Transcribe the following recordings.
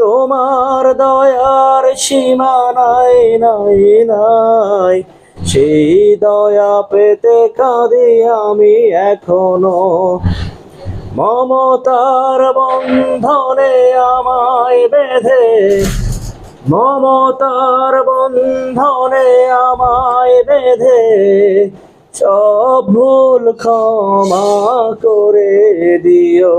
তোমার দয়ার সীমা নাই নাই নাই। সেই দয়া পেতে কাঁদি আমি এখনও। মমতার বন্ধনে আমায় বেঁধে, মমতার বন্ধনে আমায় বেঁধে, সব ভুল ক্ষমা করে দিও।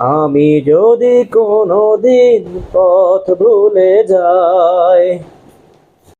আমি যদি কোনো দিন পথ ভুলে যাই